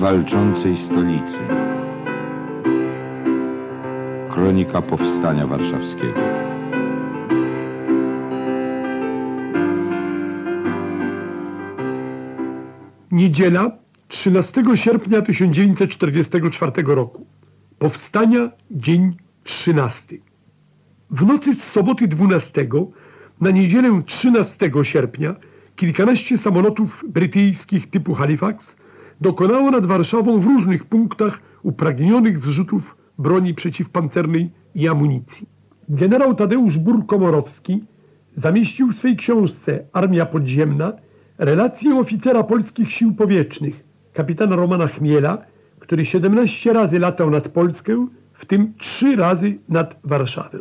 walczącej stolicy. Kronika Powstania Warszawskiego. Niedziela 13 sierpnia 1944 roku. Powstania dzień 13. W nocy z soboty 12 na niedzielę 13 sierpnia kilkanaście samolotów brytyjskich typu Halifax dokonało nad Warszawą w różnych punktach upragnionych zrzutów broni przeciwpancernej i amunicji. Generał Tadeusz Burr-Komorowski zamieścił w swej książce Armia Podziemna relację oficera polskich sił powietrznych, kapitana Romana Chmiela, który 17 razy latał nad Polskę, w tym 3 razy nad Warszawę.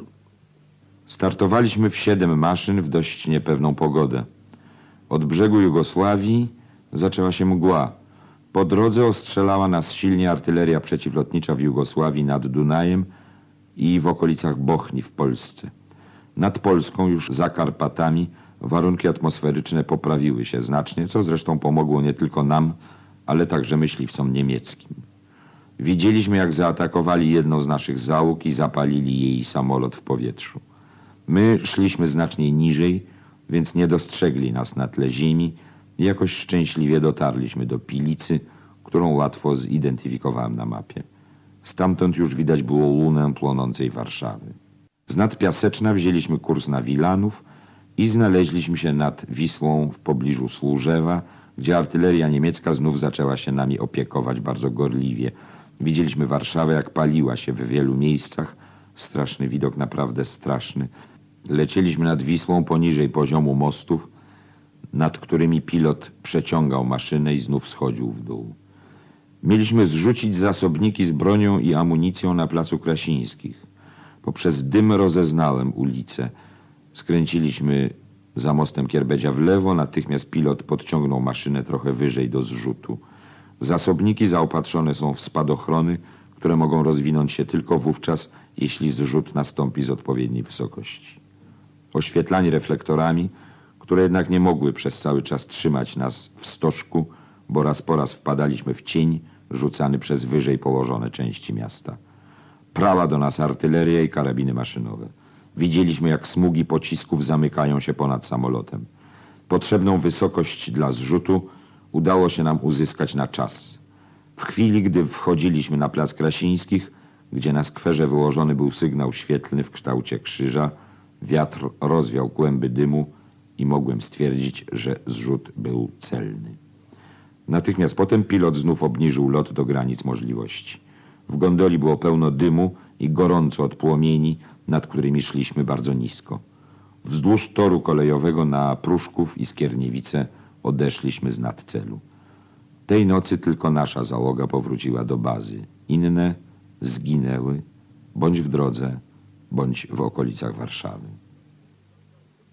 Startowaliśmy w siedem maszyn w dość niepewną pogodę. Od brzegu Jugosławii zaczęła się mgła. Po drodze ostrzelała nas silnie artyleria przeciwlotnicza w Jugosławii nad Dunajem i w okolicach Bochni w Polsce. Nad Polską już za Karpatami warunki atmosferyczne poprawiły się znacznie, co zresztą pomogło nie tylko nam, ale także myśliwcom niemieckim. Widzieliśmy, jak zaatakowali jedną z naszych załóg i zapalili jej samolot w powietrzu. My szliśmy znacznie niżej, więc nie dostrzegli nas na tle ziemi i jakoś szczęśliwie dotarliśmy do Pilicy, którą łatwo zidentyfikowałem na mapie. Stamtąd już widać było lunę płonącej Warszawy. Z nad Piaseczna wzięliśmy kurs na Wilanów i znaleźliśmy się nad Wisłą w pobliżu Służewa, gdzie artyleria niemiecka znów zaczęła się nami opiekować bardzo gorliwie. Widzieliśmy Warszawę, jak paliła się w wielu miejscach. Straszny widok, naprawdę straszny. Lecieliśmy nad Wisłą poniżej poziomu mostów, nad którymi pilot przeciągał maszynę i znów schodził w dół. Mieliśmy zrzucić zasobniki z bronią i amunicją na placu Krasińskich. Poprzez dym rozeznałem ulicę. Skręciliśmy za mostem Kierbedzia w lewo, natychmiast pilot podciągnął maszynę trochę wyżej do zrzutu. Zasobniki zaopatrzone są w spadochrony, które mogą rozwinąć się tylko wówczas, jeśli zrzut nastąpi z odpowiedniej wysokości. Oświetlani reflektorami, które jednak nie mogły przez cały czas trzymać nas w stożku, bo raz po raz wpadaliśmy w cień rzucany przez wyżej położone części miasta. Prała do nas artyleria i karabiny maszynowe. Widzieliśmy, jak smugi pocisków zamykają się ponad samolotem. Potrzebną wysokość dla zrzutu udało się nam uzyskać na czas. W chwili, gdy wchodziliśmy na plac Krasińskich, gdzie na skwerze wyłożony był sygnał świetlny w kształcie krzyża, wiatr rozwiał kłęby dymu i mogłem stwierdzić, że zrzut był celny. Natychmiast potem pilot znów obniżył lot do granic możliwości. W gondoli było pełno dymu i gorąco od płomieni, nad którymi szliśmy bardzo nisko. Wzdłuż toru kolejowego na Pruszków i Skierniewice odeszliśmy z nad celu. Tej nocy tylko nasza załoga powróciła do bazy. Inne zginęły, bądź w drodze, bądź w okolicach Warszawy.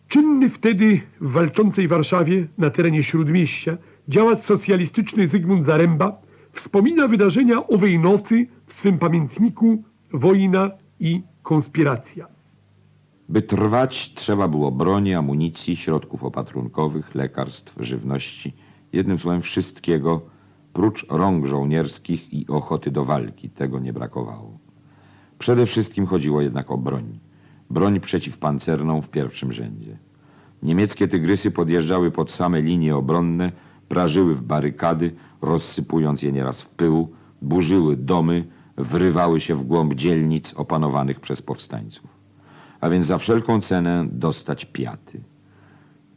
Czynny wtedy w walczącej Warszawie na terenie Śródmieścia działacz socjalistyczny Zygmunt Zaręba wspomina wydarzenia owej nocy w swym pamiętniku Wojna i konspiracja. By trwać, trzeba było broni, amunicji, środków opatrunkowych, lekarstw, żywności, jednym słowem wszystkiego, prócz rąk żołnierskich i ochoty do walki. Tego nie brakowało. Przede wszystkim chodziło jednak o broń. Broń przeciwpancerną w pierwszym rzędzie. Niemieckie tygrysy podjeżdżały pod same linie obronne, prażyły w barykady, rozsypując je nieraz w pył, burzyły domy, wrywały się w głąb dzielnic opanowanych przez powstańców. A więc za wszelką cenę dostać piaty.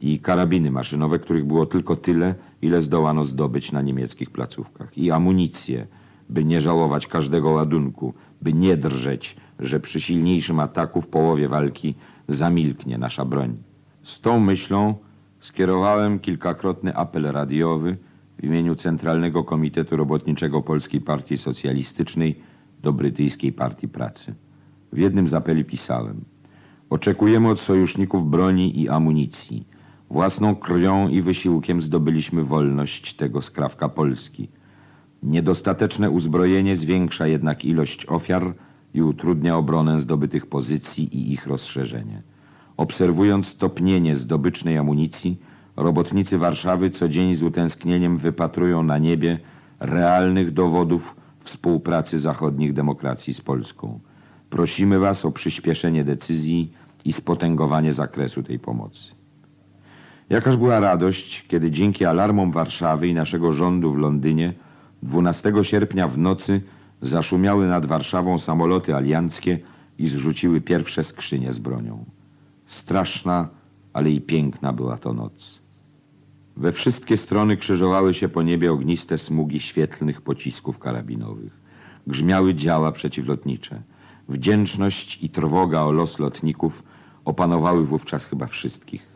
I karabiny maszynowe, których było tylko tyle, ile zdołano zdobyć na niemieckich placówkach. I amunicję, by nie żałować każdego ładunku, by nie drżeć, że przy silniejszym ataku w połowie walki zamilknie nasza broń. Z tą myślą skierowałem kilkakrotny apel radiowy w imieniu Centralnego Komitetu Robotniczego Polskiej Partii Socjalistycznej do Brytyjskiej Partii Pracy. W jednym z apeli pisałem Oczekujemy od sojuszników broni i amunicji. Własną krwią i wysiłkiem zdobyliśmy wolność tego skrawka Polski. Niedostateczne uzbrojenie zwiększa jednak ilość ofiar i utrudnia obronę zdobytych pozycji i ich rozszerzenie. Obserwując topnienie zdobycznej amunicji, robotnicy Warszawy co dzień z utęsknieniem wypatrują na niebie realnych dowodów współpracy zachodnich demokracji z Polską. Prosimy Was o przyspieszenie decyzji i spotęgowanie zakresu tej pomocy. Jakaż była radość, kiedy dzięki alarmom Warszawy i naszego rządu w Londynie 12 sierpnia w nocy zaszumiały nad Warszawą samoloty alianckie i zrzuciły pierwsze skrzynie z bronią. Straszna, ale i piękna była to noc. We wszystkie strony krzyżowały się po niebie ogniste smugi świetlnych pocisków karabinowych. Grzmiały działa przeciwlotnicze. Wdzięczność i trwoga o los lotników opanowały wówczas chyba wszystkich.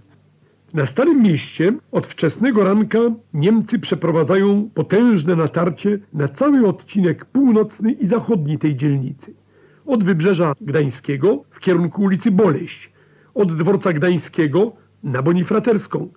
Na Starym Mieście od wczesnego ranka Niemcy przeprowadzają potężne natarcie na cały odcinek północny i zachodni tej dzielnicy. Od Wybrzeża Gdańskiego w kierunku ulicy Boleść, od dworca Gdańskiego na Bonifraterską,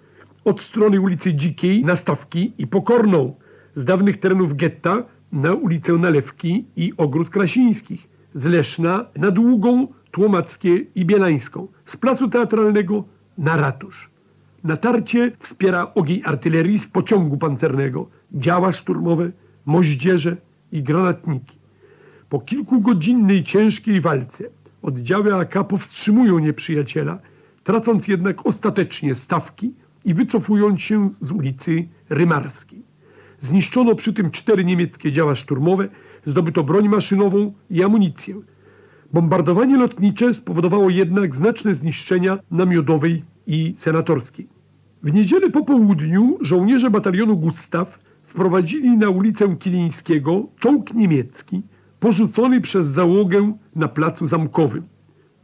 od strony ulicy Dzikiej na Stawki i Pokorną, z dawnych terenów getta na ulicę Nalewki i Ogród Krasińskich, z Leszna na Długą, Tłomackie i Bielańską, z Placu Teatralnego na Ratusz. Natarcie wspiera ogień artylerii z pociągu pancernego, działa szturmowe, moździerze i granatniki. Po kilkugodzinnej ciężkiej walce oddziały AK powstrzymują nieprzyjaciela, tracąc jednak ostatecznie stawki i wycofując się z ulicy Rymarskiej. Zniszczono przy tym cztery niemieckie działa szturmowe, zdobyto broń maszynową i amunicję. Bombardowanie lotnicze spowodowało jednak znaczne zniszczenia namiotowej i senatorskiej. W niedzielę po południu żołnierze batalionu Gustaw wprowadzili na ulicę Kilińskiego czołg niemiecki porzucony przez załogę na placu zamkowym.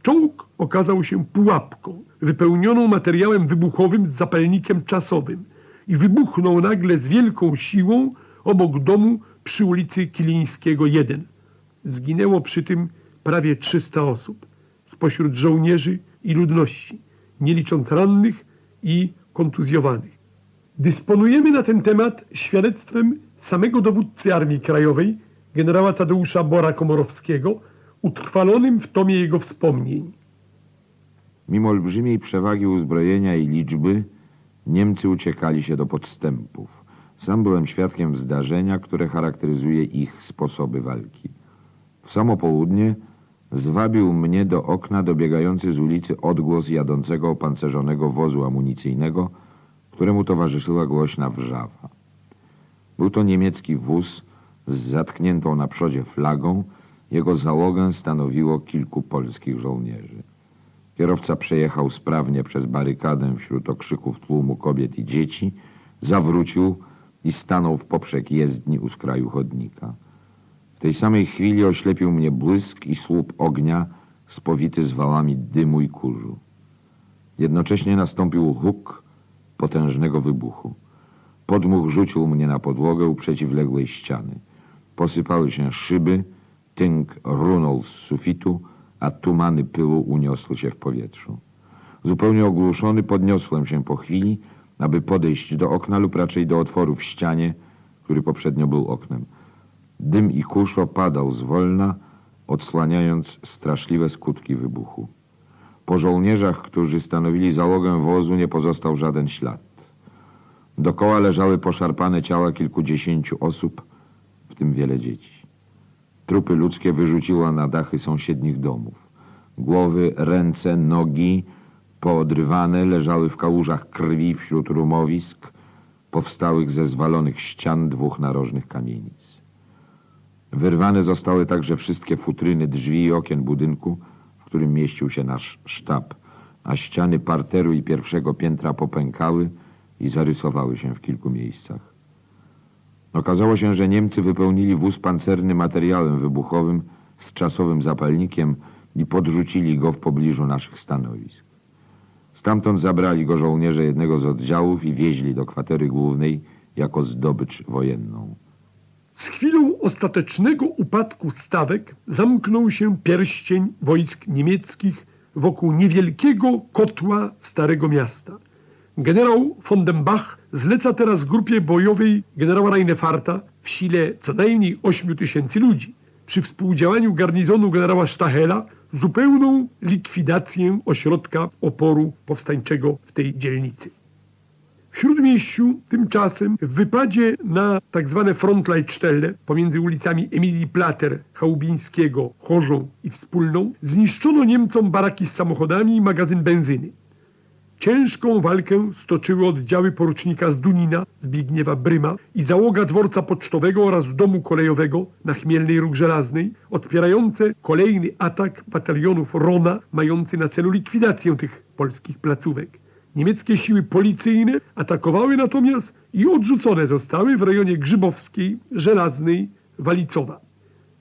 Czołg okazał się pułapką wypełnioną materiałem wybuchowym z zapalnikiem czasowym i wybuchnął nagle z wielką siłą obok domu przy ulicy Kilińskiego 1. Zginęło przy tym prawie 300 osób spośród żołnierzy i ludności, nie licząc rannych i kontuzjowanych. Dysponujemy na ten temat świadectwem samego dowódcy Armii Krajowej, generała Tadeusza Bora Komorowskiego, utrwalonym w tomie jego wspomnień. Mimo olbrzymiej przewagi uzbrojenia i liczby, Niemcy uciekali się do podstępów. Sam byłem świadkiem zdarzenia, które charakteryzuje ich sposoby walki. W samo południe zwabił mnie do okna dobiegający z ulicy odgłos jadącego opancerzonego wozu amunicyjnego, któremu towarzyszyła głośna wrzawa. Był to niemiecki wóz z zatkniętą na przodzie flagą, jego załogę stanowiło kilku polskich żołnierzy. Kierowca przejechał sprawnie przez barykadę wśród okrzyków tłumu kobiet i dzieci, zawrócił i stanął w poprzek jezdni u skraju chodnika. Tej samej chwili oślepił mnie błysk i słup ognia spowity zwałami dymu i kurzu. Jednocześnie nastąpił huk potężnego wybuchu. Podmuch rzucił mnie na podłogę u przeciwległej ściany. Posypały się szyby, tynk runął z sufitu, a tumany pyłu uniosły się w powietrzu. Zupełnie ogłuszony podniosłem się po chwili, aby podejść do okna lub raczej do otworu w ścianie, który poprzednio był oknem. Dym i kurz opadał zwolna, odsłaniając straszliwe skutki wybuchu. Po żołnierzach, którzy stanowili załogę wozu, nie pozostał żaden ślad. Dokoła leżały poszarpane ciała kilkudziesięciu osób, w tym wiele dzieci. Trupy ludzkie wyrzuciła na dachy sąsiednich domów. Głowy, ręce, nogi poodrywane leżały w kałużach krwi wśród rumowisk powstałych ze zwalonych ścian dwóch narożnych kamienic. Wyrwane zostały także wszystkie futryny drzwi i okien budynku, w którym mieścił się nasz sztab, a ściany parteru i pierwszego piętra popękały i zarysowały się w kilku miejscach. Okazało się, że Niemcy wypełnili wóz pancerny materiałem wybuchowym z czasowym zapalnikiem i podrzucili go w pobliżu naszych stanowisk. Stamtąd zabrali go żołnierze jednego z oddziałów i wieźli do kwatery głównej jako zdobycz wojenną. Z chwilą ostatecznego upadku stawek zamknął się pierścień wojsk niemieckich wokół niewielkiego kotła Starego Miasta. Generał von den Bach zleca teraz grupie bojowej generała Reinefarta w sile co najmniej 8 tysięcy ludzi. Przy współdziałaniu garnizonu generała Stachela zupełną likwidację ośrodka oporu powstańczego w tej dzielnicy. W Śródmieściu tymczasem w wypadzie na tak zwane Frontleitstelle pomiędzy ulicami Emilii Plater, Chałubińskiego, Chorzą i Wspólną zniszczono Niemcom baraki z samochodami i magazyn benzyny. Ciężką walkę stoczyły oddziały porucznika Zdunina, Zbigniewa Bryma i załoga dworca pocztowego oraz domu kolejowego na Chmielnej Róg Żelaznej, odpierające kolejny atak batalionów Rona, mający na celu likwidację tych polskich placówek. Niemieckie siły policyjne atakowały natomiast i odrzucone zostały w rejonie Grzybowskiej, Żelaznej, Walicowa.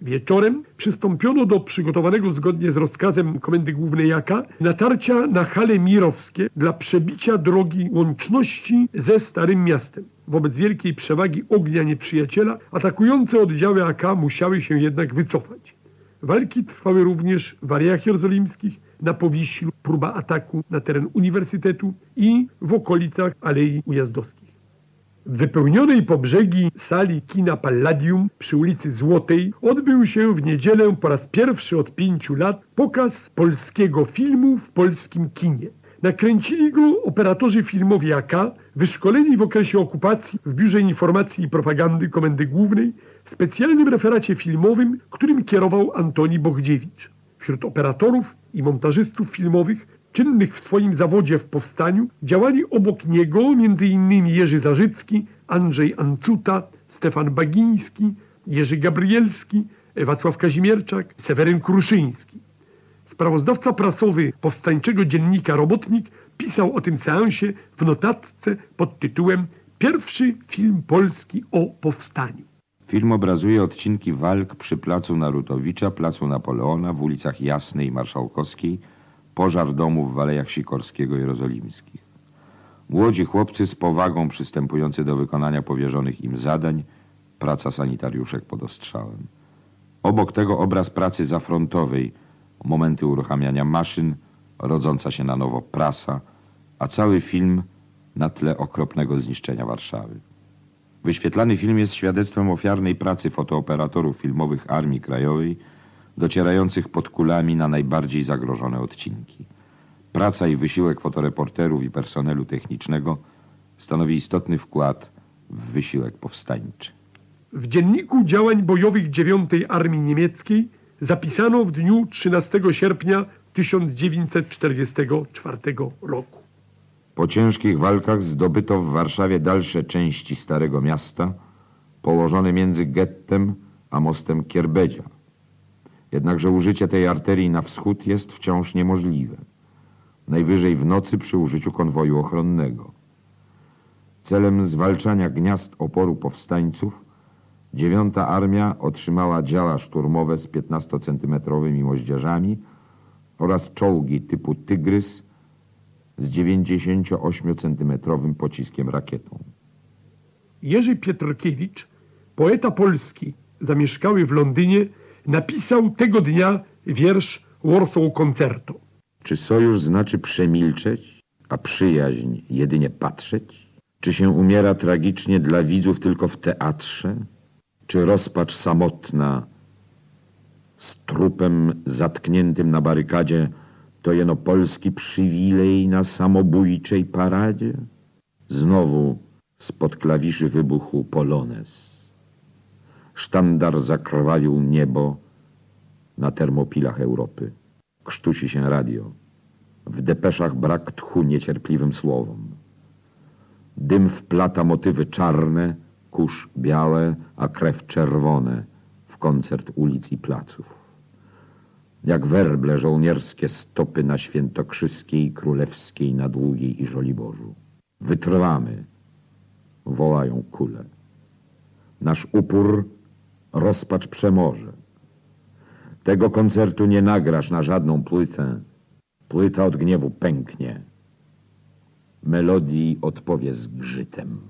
Wieczorem przystąpiono do przygotowanego zgodnie z rozkazem Komendy Głównej Jaka natarcia na hale mirowskie dla przebicia drogi łączności ze Starym Miastem. Wobec wielkiej przewagi ognia nieprzyjaciela atakujące oddziały AK musiały się jednak wycofać. Walki trwały również w Ariach Jerozolimskich, na Powiślu, próba ataku na teren Uniwersytetu i w okolicach Alei Ujazdowskich. W wypełnionej po brzegi sali kina Palladium przy ulicy Złotej odbył się w niedzielę po raz pierwszy od pięciu lat pokaz polskiego filmu w polskim kinie. Nakręcili go operatorzy filmowi AK, wyszkoleni w okresie okupacji w Biurze Informacji i Propagandy Komendy Głównej w specjalnym referacie filmowym, którym kierował Antoni Bochdziewicz. Wśród operatorów i montażystów filmowych czynnych w swoim zawodzie w powstaniu działali obok niego m.in. Jerzy Zarzycki, Andrzej Ancuta, Stefan Bagiński, Jerzy Gabrielski, Wacław Kazimierczak, Seweryn Kruszyński. Sprawozdawca prasowy powstańczego dziennika Robotnik pisał o tym seansie w notatce pod tytułem Pierwszy film polski o powstaniu. Film obrazuje odcinki walk przy placu Narutowicza, placu Napoleona, w ulicach Jasnej i Marszałkowskiej, pożar domów w Alejach Sikorskiego i Jerozolimskich. Młodzi chłopcy z powagą przystępujący do wykonania powierzonych im zadań, praca sanitariuszek pod ostrzałem. Obok tego obraz pracy zafrontowej, momenty uruchamiania maszyn, rodząca się na nowo prasa, a cały film na tle okropnego zniszczenia Warszawy. Wyświetlany film jest świadectwem ofiarnej pracy fotooperatorów filmowych Armii Krajowej, docierających pod kulami na najbardziej zagrożone odcinki. Praca i wysiłek fotoreporterów i personelu technicznego stanowi istotny wkład w wysiłek powstańczy. W dzienniku działań bojowych 9 Armii Niemieckiej zapisano w dniu 13 sierpnia 1944 roku. Po ciężkich walkach zdobyto w Warszawie dalsze części Starego Miasta, położone między gettem a mostem Kierbedzia. Jednakże użycie tej arterii na wschód jest wciąż niemożliwe. Najwyżej w nocy przy użyciu konwoju ochronnego. Celem zwalczania gniazd oporu powstańców dziewiąta armia otrzymała działa szturmowe z 15-centymetrowymi moździerzami oraz czołgi typu Tygrys z 98-centymetrowym pociskiem rakietą. Jerzy Pietrkiewicz, poeta polski zamieszkały w Londynie, napisał tego dnia wiersz Warsaw Concerto. Czy sojusz znaczy przemilczeć, a przyjaźń jedynie patrzeć? Czy się umiera tragicznie dla widzów tylko w teatrze? Czy rozpacz samotna z trupem zatkniętym na barykadzie to jeno polski przywilej na samobójczej paradzie? Znowu spod klawiszy wybuchł polonez. Sztandar zakrwawił niebo na termopilach Europy. Krztusi się radio. W depeszach brak tchu niecierpliwym słowom. Dym wplata motywy czarne, kurz białe, a krew czerwone w koncert ulic i placów. Jak werble żołnierskie stopy na świętokrzyskiej, królewskiej, na długiej i żoliborzu. Wytrwamy, wołają kule. Nasz upór rozpacz przemoże. Tego koncertu nie nagrasz na żadną płytę. Płyta od gniewu pęknie. Melodii odpowie zgrzytem.